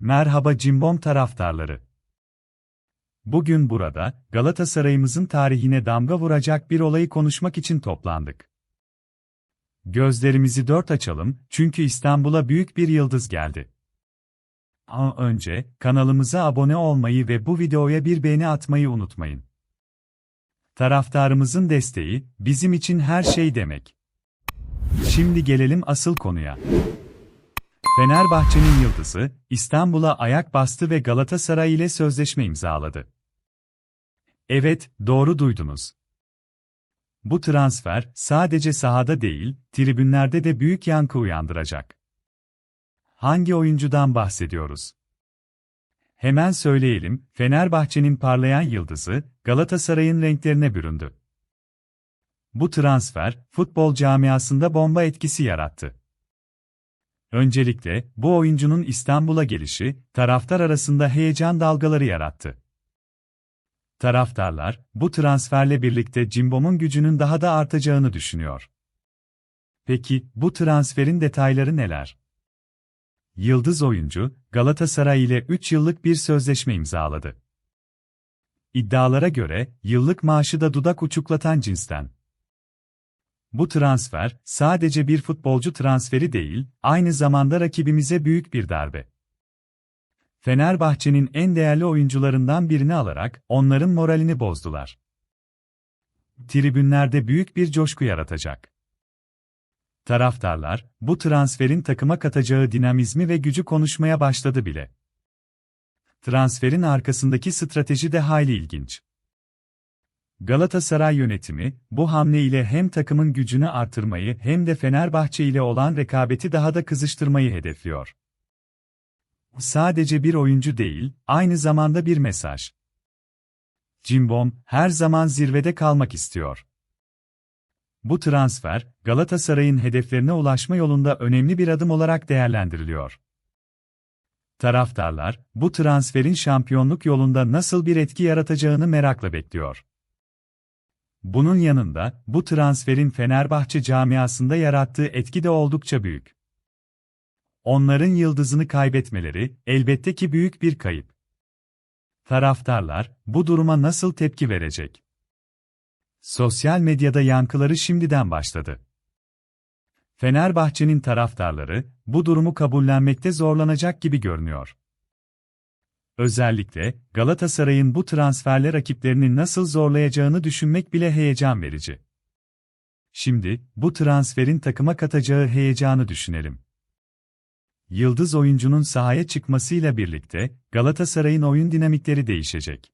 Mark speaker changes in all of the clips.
Speaker 1: Merhaba Cimbom taraftarları. Bugün burada, Galatasaray'ımızın tarihine damga vuracak bir olayı konuşmak için toplandık. Gözlerimizi dört açalım, çünkü İstanbul'a büyük bir yıldız geldi. Ama önce, kanalımıza abone olmayı ve bu videoya bir beğeni atmayı unutmayın. Taraftarımızın desteği, bizim için her şey demek. Şimdi gelelim asıl konuya. Fenerbahçe'nin yıldızı, İstanbul'a ayak bastı ve Galatasaray ile sözleşme imzaladı. Evet, doğru duydunuz. Bu transfer, sadece sahada değil, tribünlerde de büyük yankı uyandıracak. Hangi oyuncudan bahsediyoruz? Hemen söyleyelim, Fenerbahçe'nin parlayan yıldızı, Galatasaray'ın renklerine büründü. Bu transfer, futbol camiasında bomba etkisi yarattı. Öncelikle, bu oyuncunun İstanbul'a gelişi, taraftar arasında heyecan dalgaları yarattı. Taraftarlar, bu transferle birlikte Cimbom'un gücünün daha da artacağını düşünüyor. Peki, bu transferin detayları neler? Yıldız oyuncu, Galatasaray ile 3 yıllık bir sözleşme imzaladı. İddialara göre, yıllık maaşı da dudak uçuklatan cinsten. Bu transfer, sadece bir futbolcu transferi değil, aynı zamanda rakibimize büyük bir darbe. Fenerbahçe'nin en değerli oyuncularından birini alarak, onların moralini bozdular. Tribünlerde büyük bir coşku yaratacak. Taraftarlar, bu transferin takıma katacağı dinamizmi ve gücü konuşmaya başladı bile. Transferin arkasındaki strateji de hayli ilginç. Galatasaray yönetimi, bu hamle ile hem takımın gücünü artırmayı hem de Fenerbahçe ile olan rekabeti daha da kızıştırmayı hedefliyor. Sadece bir oyuncu değil, aynı zamanda bir mesaj. Cimbom, her zaman zirvede kalmak istiyor. Bu transfer, Galatasaray'ın hedeflerine ulaşma yolunda önemli bir adım olarak değerlendiriliyor. Taraftarlar, bu transferin şampiyonluk yolunda nasıl bir etki yaratacağını merakla bekliyor. Bunun yanında, bu transferin Fenerbahçe camiasında yarattığı etki de oldukça büyük. Onların yıldızını kaybetmeleri, elbette ki büyük bir kayıp. Taraftarlar, bu duruma nasıl tepki verecek? Sosyal medyada yankıları şimdiden başladı. Fenerbahçe'nin taraftarları, bu durumu kabullenmekte zorlanacak gibi görünüyor. Özellikle, Galatasaray'ın bu transferle rakiplerini nasıl zorlayacağını düşünmek bile heyecan verici. Şimdi, bu transferin takıma katacağı heyecanı düşünelim. Yıldız oyuncunun sahaya çıkmasıyla birlikte, Galatasaray'ın oyun dinamikleri değişecek.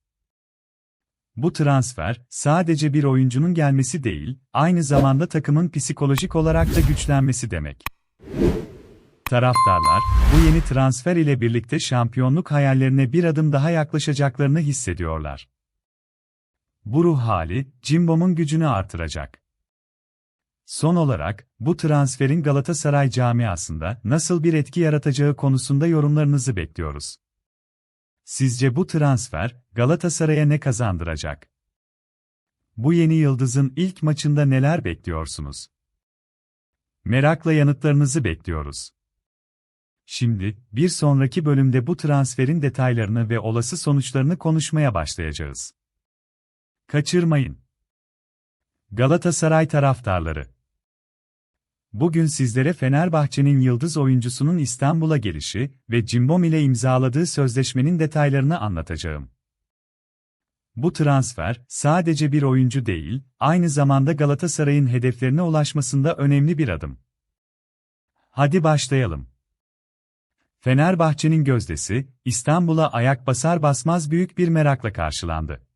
Speaker 1: Bu transfer, sadece bir oyuncunun gelmesi değil, aynı zamanda takımın psikolojik olarak da güçlenmesi demek. Taraftarlar, bu yeni transfer ile birlikte şampiyonluk hayallerine bir adım daha yaklaşacaklarını hissediyorlar. Bu ruh hali, Cimbom'un gücünü artıracak. Son olarak, bu transferin Galatasaray camiasında nasıl bir etki yaratacağı konusunda yorumlarınızı bekliyoruz. Sizce bu transfer, Galatasaray'a ne kazandıracak? Bu yeni yıldızın ilk maçında neler bekliyorsunuz? Merakla yanıtlarınızı bekliyoruz. Şimdi, bir sonraki bölümde bu transferin detaylarını ve olası sonuçlarını konuşmaya başlayacağız. Kaçırmayın. Galatasaray taraftarları Bugün sizlere Fenerbahçe'nin yıldız oyuncusunun İstanbul'a gelişi ve Cimbom ile imzaladığı sözleşmenin detaylarını anlatacağım. Bu transfer, sadece bir oyuncu değil, aynı zamanda Galatasaray'ın hedeflerine ulaşmasında önemli bir adım. Hadi başlayalım. Fenerbahçe'nin gözdesi, İstanbul'a ayak basar basmaz büyük bir merakla karşılandı.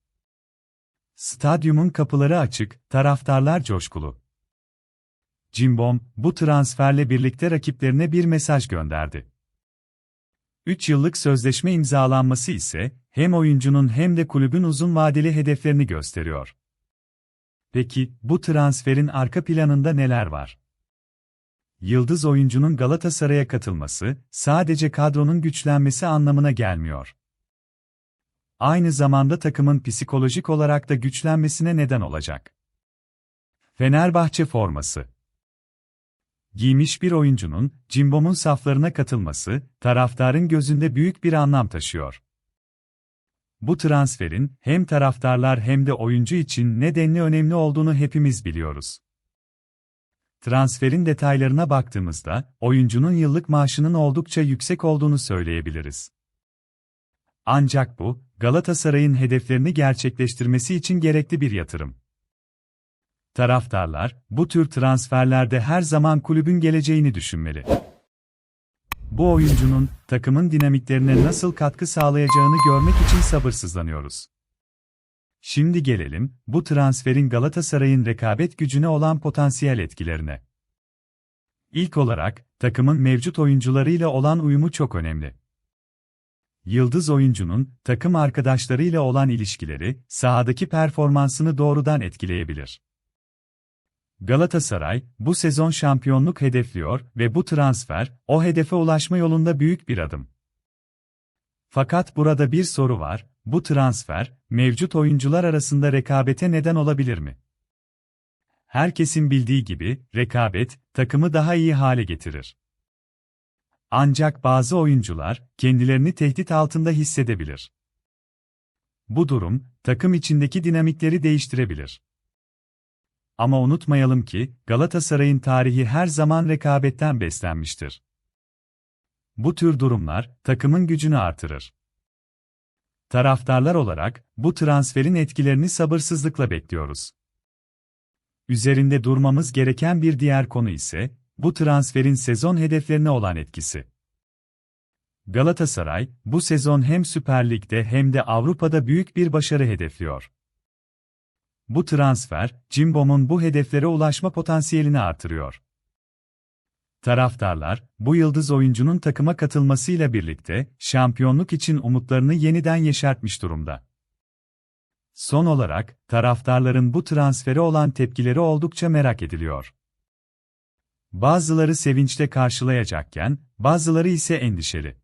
Speaker 1: Stadyumun kapıları açık, taraftarlar coşkulu. Cimbom, bu transferle birlikte rakiplerine bir mesaj gönderdi. 3 yıllık sözleşme imzalanması ise, hem oyuncunun hem de kulübün uzun vadeli hedeflerini gösteriyor. Peki, bu transferin arka planında neler var? Yıldız oyuncunun Galatasaray'a katılması, sadece kadronun güçlenmesi anlamına gelmiyor. Aynı zamanda takımın psikolojik olarak da güçlenmesine neden olacak. Fenerbahçe forması giymiş bir oyuncunun Cimbom'un saflarına katılması, taraftarın gözünde büyük bir anlam taşıyor. Bu transferin hem taraftarlar hem de oyuncu için nedenli önemli olduğunu hepimiz biliyoruz. Transferin detaylarına baktığımızda, oyuncunun yıllık maaşının oldukça yüksek olduğunu söyleyebiliriz. Ancak bu, Galatasaray'ın hedeflerini gerçekleştirmesi için gerekli bir yatırım. Taraftarlar, bu tür transferlerde her zaman kulübün geleceğini düşünmeli. Bu oyuncunun, takımın dinamiklerine nasıl katkı sağlayacağını görmek için sabırsızlanıyoruz. Şimdi gelelim, bu transferin Galatasaray'ın rekabet gücüne olan potansiyel etkilerine. İlk olarak, takımın mevcut oyuncularıyla olan uyumu çok önemli. Yıldız oyuncunun, takım arkadaşlarıyla olan ilişkileri, sahadaki performansını doğrudan etkileyebilir. Galatasaray, bu sezon şampiyonluk hedefliyor ve bu transfer, o hedefe ulaşma yolunda büyük bir adım. Fakat burada bir soru var, bu transfer, mevcut oyuncular arasında rekabete neden olabilir mi? Herkesin bildiği gibi, rekabet, takımı daha iyi hale getirir. Ancak bazı oyuncular, kendilerini tehdit altında hissedebilir. Bu durum, takım içindeki dinamikleri değiştirebilir. Ama unutmayalım ki, Galatasaray'ın tarihi her zaman rekabetten beslenmiştir. Bu tür durumlar, takımın gücünü artırır. Taraftarlar olarak, bu transferin etkilerini sabırsızlıkla bekliyoruz. Üzerinde durmamız gereken bir diğer konu ise, bu transferin sezon hedeflerine olan etkisi. Galatasaray, bu sezon hem Süper Lig'de hem de Avrupa'da büyük bir başarı hedefliyor. Bu transfer, Cimbom'un bu hedeflere ulaşma potansiyelini artırıyor. Taraftarlar, bu yıldız oyuncunun takıma katılmasıyla birlikte, şampiyonluk için umutlarını yeniden yeşertmiş durumda. Son olarak, taraftarların bu transfere olan tepkileri oldukça merak ediliyor. Bazıları sevinçle karşılayacakken, bazıları ise endişeli.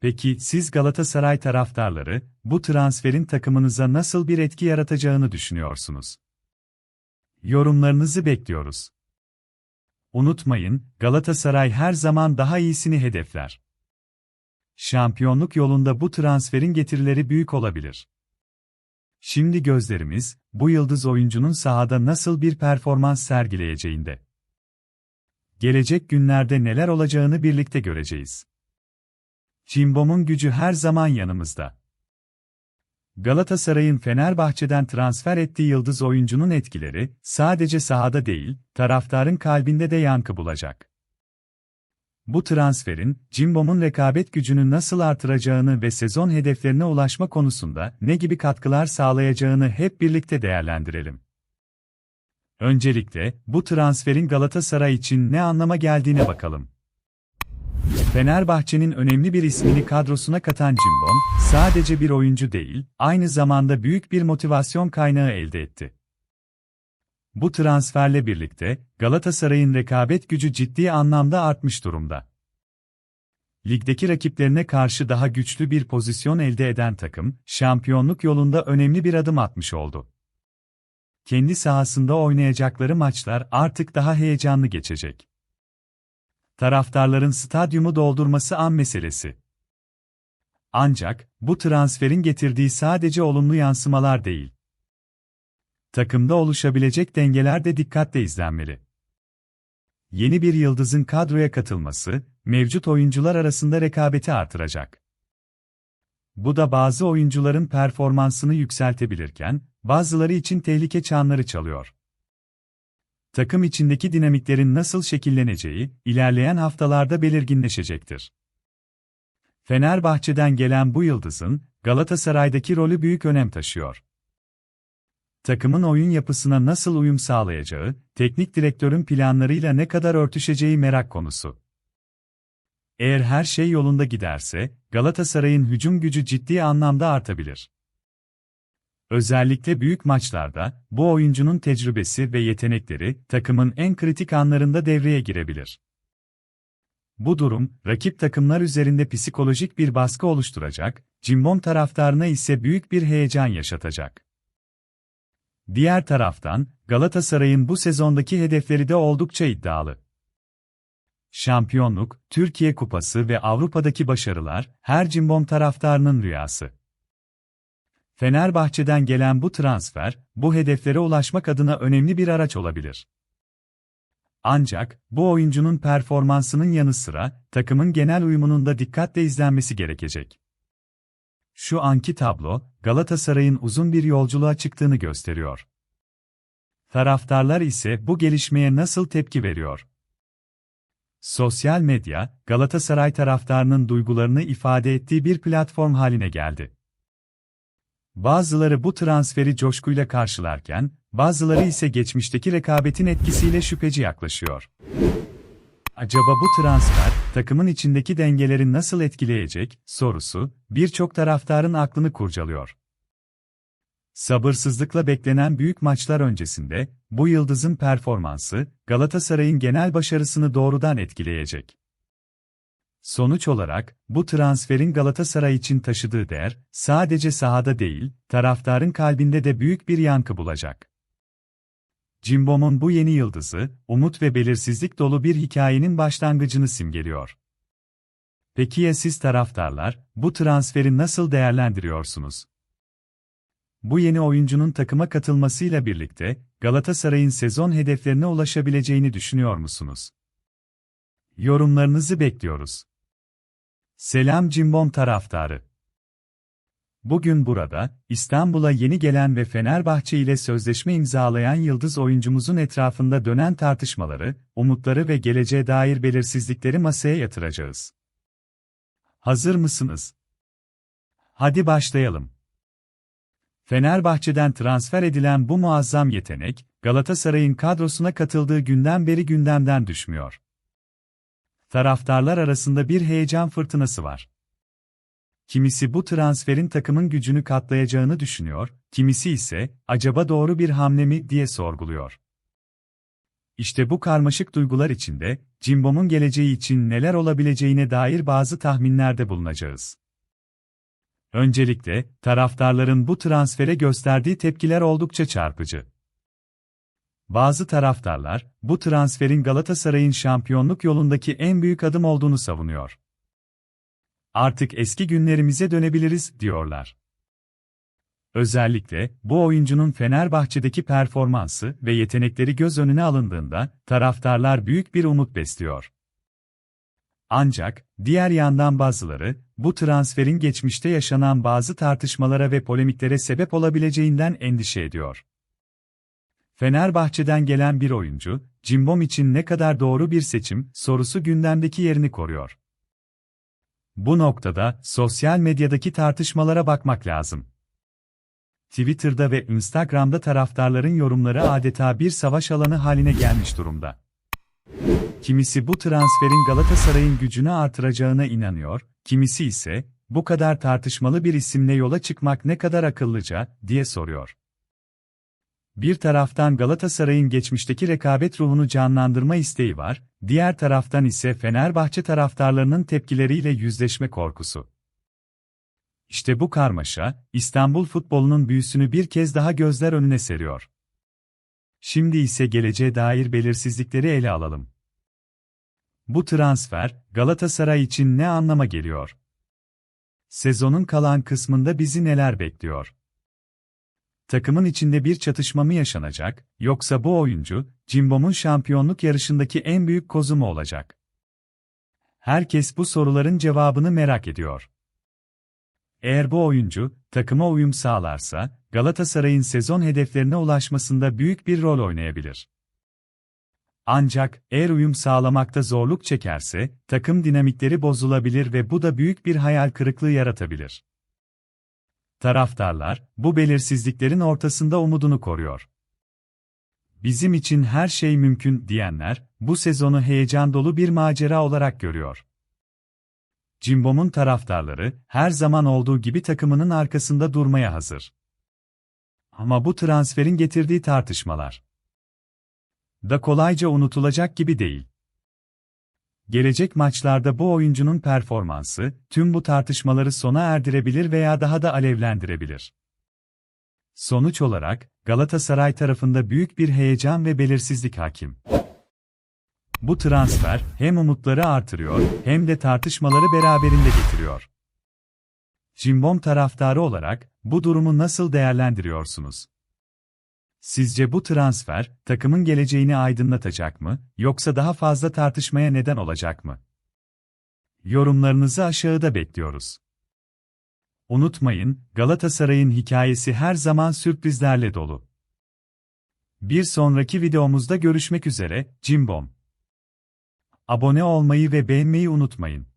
Speaker 1: Peki siz Galatasaray taraftarları, bu transferin takımınıza nasıl bir etki yaratacağını düşünüyorsunuz? Yorumlarınızı bekliyoruz. Unutmayın, Galatasaray her zaman daha iyisini hedefler. Şampiyonluk yolunda bu transferin getirileri büyük olabilir. Şimdi gözlerimiz, bu yıldız oyuncunun sahada nasıl bir performans sergileyeceğinde. Gelecek günlerde neler olacağını birlikte göreceğiz. Cimbom'un gücü her zaman yanımızda. Galatasaray'ın Fenerbahçe'den transfer ettiği yıldız oyuncunun etkileri, sadece sahada değil, taraftarın kalbinde de yankı bulacak. Bu transferin, Cimbom'un rekabet gücünü nasıl artıracağını ve sezon hedeflerine ulaşma konusunda ne gibi katkılar sağlayacağını hep birlikte değerlendirelim. Öncelikle, bu transferin Galatasaray için ne anlama geldiğine bakalım. Fenerbahçe'nin önemli bir ismini kadrosuna katan Cimbom, sadece bir oyuncu değil, aynı zamanda büyük bir motivasyon kaynağı elde etti. Bu transferle birlikte, Galatasaray'ın rekabet gücü ciddi anlamda artmış durumda. Ligdeki rakiplerine karşı daha güçlü bir pozisyon elde eden takım, şampiyonluk yolunda önemli bir adım atmış oldu. Kendi sahasında oynayacakları maçlar artık daha heyecanlı geçecek taraftarların stadyumu doldurması an meselesi. Ancak, bu transferin getirdiği sadece olumlu yansımalar değil. Takımda oluşabilecek dengeler de dikkatle izlenmeli. Yeni bir yıldızın kadroya katılması, mevcut oyuncular arasında rekabeti artıracak. Bu da bazı oyuncuların performansını yükseltebilirken, bazıları için tehlike çanları çalıyor takım içindeki dinamiklerin nasıl şekilleneceği, ilerleyen haftalarda belirginleşecektir. Fenerbahçe'den gelen bu yıldızın, Galatasaray'daki rolü büyük önem taşıyor. Takımın oyun yapısına nasıl uyum sağlayacağı, teknik direktörün planlarıyla ne kadar örtüşeceği merak konusu. Eğer her şey yolunda giderse, Galatasaray'ın hücum gücü ciddi anlamda artabilir. Özellikle büyük maçlarda, bu oyuncunun tecrübesi ve yetenekleri, takımın en kritik anlarında devreye girebilir. Bu durum, rakip takımlar üzerinde psikolojik bir baskı oluşturacak, Cimbom taraftarına ise büyük bir heyecan yaşatacak. Diğer taraftan, Galatasaray'ın bu sezondaki hedefleri de oldukça iddialı. Şampiyonluk, Türkiye Kupası ve Avrupa'daki başarılar, her cimbom taraftarının rüyası. Fenerbahçe'den gelen bu transfer, bu hedeflere ulaşmak adına önemli bir araç olabilir. Ancak, bu oyuncunun performansının yanı sıra, takımın genel uyumunun da dikkatle izlenmesi gerekecek. Şu anki tablo, Galatasaray'ın uzun bir yolculuğa çıktığını gösteriyor. Taraftarlar ise bu gelişmeye nasıl tepki veriyor? Sosyal medya, Galatasaray taraftarının duygularını ifade ettiği bir platform haline geldi. Bazıları bu transferi coşkuyla karşılarken, bazıları ise geçmişteki rekabetin etkisiyle şüpheci yaklaşıyor. Acaba bu transfer, takımın içindeki dengeleri nasıl etkileyecek, sorusu, birçok taraftarın aklını kurcalıyor. Sabırsızlıkla beklenen büyük maçlar öncesinde, bu yıldızın performansı, Galatasaray'ın genel başarısını doğrudan etkileyecek. Sonuç olarak, bu transferin Galatasaray için taşıdığı değer, sadece sahada değil, taraftarın kalbinde de büyük bir yankı bulacak. Cimbom'un bu yeni yıldızı, umut ve belirsizlik dolu bir hikayenin başlangıcını simgeliyor. Peki ya siz taraftarlar, bu transferi nasıl değerlendiriyorsunuz? Bu yeni oyuncunun takıma katılmasıyla birlikte, Galatasaray'ın sezon hedeflerine ulaşabileceğini düşünüyor musunuz? Yorumlarınızı bekliyoruz. Selam Cimbom taraftarı. Bugün burada, İstanbul'a yeni gelen ve Fenerbahçe ile sözleşme imzalayan yıldız oyuncumuzun etrafında dönen tartışmaları, umutları ve geleceğe dair belirsizlikleri masaya yatıracağız. Hazır mısınız? Hadi başlayalım. Fenerbahçe'den transfer edilen bu muazzam yetenek, Galatasaray'ın kadrosuna katıldığı günden beri gündemden düşmüyor. Taraftarlar arasında bir heyecan fırtınası var. Kimisi bu transferin takımın gücünü katlayacağını düşünüyor, kimisi ise acaba doğru bir hamle mi diye sorguluyor. İşte bu karmaşık duygular içinde Cimbom'un geleceği için neler olabileceğine dair bazı tahminlerde bulunacağız. Öncelikle, taraftarların bu transfere gösterdiği tepkiler oldukça çarpıcı. Bazı taraftarlar, bu transferin Galatasaray'ın şampiyonluk yolundaki en büyük adım olduğunu savunuyor. Artık eski günlerimize dönebiliriz, diyorlar. Özellikle, bu oyuncunun Fenerbahçe'deki performansı ve yetenekleri göz önüne alındığında, taraftarlar büyük bir umut besliyor. Ancak, diğer yandan bazıları, bu transferin geçmişte yaşanan bazı tartışmalara ve polemiklere sebep olabileceğinden endişe ediyor. Fenerbahçe'den gelen bir oyuncu, Cimbom için ne kadar doğru bir seçim sorusu gündemdeki yerini koruyor. Bu noktada sosyal medyadaki tartışmalara bakmak lazım. Twitter'da ve Instagram'da taraftarların yorumları adeta bir savaş alanı haline gelmiş durumda. Kimisi bu transferin Galatasaray'ın gücünü artıracağına inanıyor, kimisi ise bu kadar tartışmalı bir isimle yola çıkmak ne kadar akıllıca diye soruyor. Bir taraftan Galatasaray'ın geçmişteki rekabet ruhunu canlandırma isteği var, diğer taraftan ise Fenerbahçe taraftarlarının tepkileriyle yüzleşme korkusu. İşte bu karmaşa, İstanbul futbolunun büyüsünü bir kez daha gözler önüne seriyor. Şimdi ise geleceğe dair belirsizlikleri ele alalım. Bu transfer, Galatasaray için ne anlama geliyor? Sezonun kalan kısmında bizi neler bekliyor? Takımın içinde bir çatışma mı yaşanacak, yoksa bu oyuncu, Cimbom'un şampiyonluk yarışındaki en büyük kozu mu olacak? Herkes bu soruların cevabını merak ediyor. Eğer bu oyuncu, takıma uyum sağlarsa, Galatasaray'ın sezon hedeflerine ulaşmasında büyük bir rol oynayabilir. Ancak, eğer uyum sağlamakta zorluk çekerse, takım dinamikleri bozulabilir ve bu da büyük bir hayal kırıklığı yaratabilir. Taraftarlar, bu belirsizliklerin ortasında umudunu koruyor. Bizim için her şey mümkün diyenler, bu sezonu heyecan dolu bir macera olarak görüyor. Cimbom'un taraftarları, her zaman olduğu gibi takımının arkasında durmaya hazır. Ama bu transferin getirdiği tartışmalar da kolayca unutulacak gibi değil. Gelecek maçlarda bu oyuncunun performansı, tüm bu tartışmaları sona erdirebilir veya daha da alevlendirebilir. Sonuç olarak, Galatasaray tarafında büyük bir heyecan ve belirsizlik hakim. Bu transfer hem umutları artırıyor hem de tartışmaları beraberinde getiriyor. Cimbom taraftarı olarak bu durumu nasıl değerlendiriyorsunuz? Sizce bu transfer takımın geleceğini aydınlatacak mı yoksa daha fazla tartışmaya neden olacak mı? Yorumlarınızı aşağıda bekliyoruz. Unutmayın, Galatasaray'ın hikayesi her zaman sürprizlerle dolu. Bir sonraki videomuzda görüşmek üzere, Cimbom. Abone olmayı ve beğenmeyi unutmayın.